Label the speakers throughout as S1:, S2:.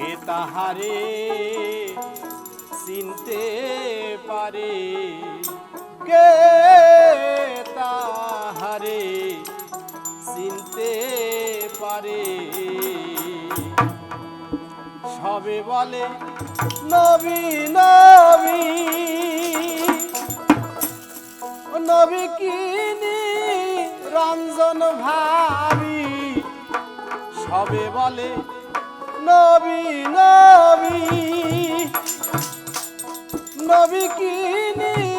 S1: কে তাহারে, চিনতে পারে কে তাহারে, চিনতে পারে। সবে বলে, নবী নবী নবী কিনি রঞ্জন ভাবি? সবে বলে নবী নবী। নবী কিনি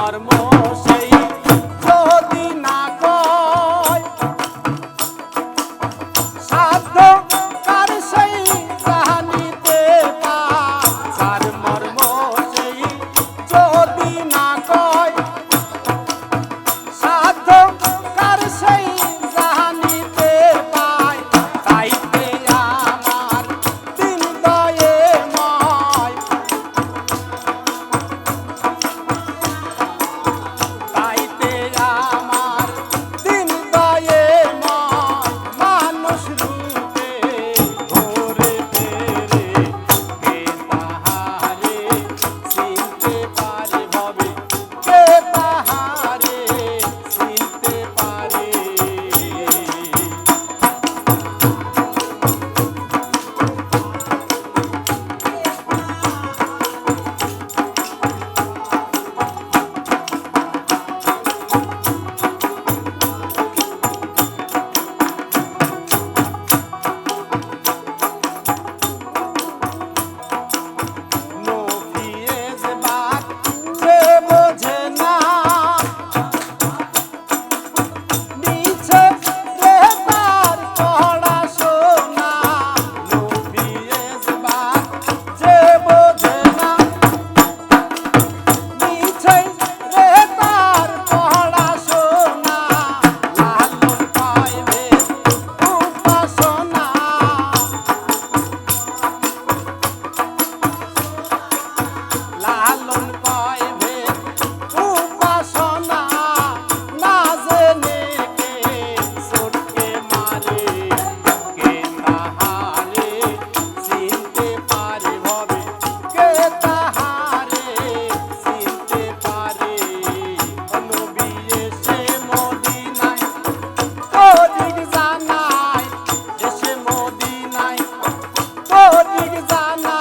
S1: আমার মশাই জানা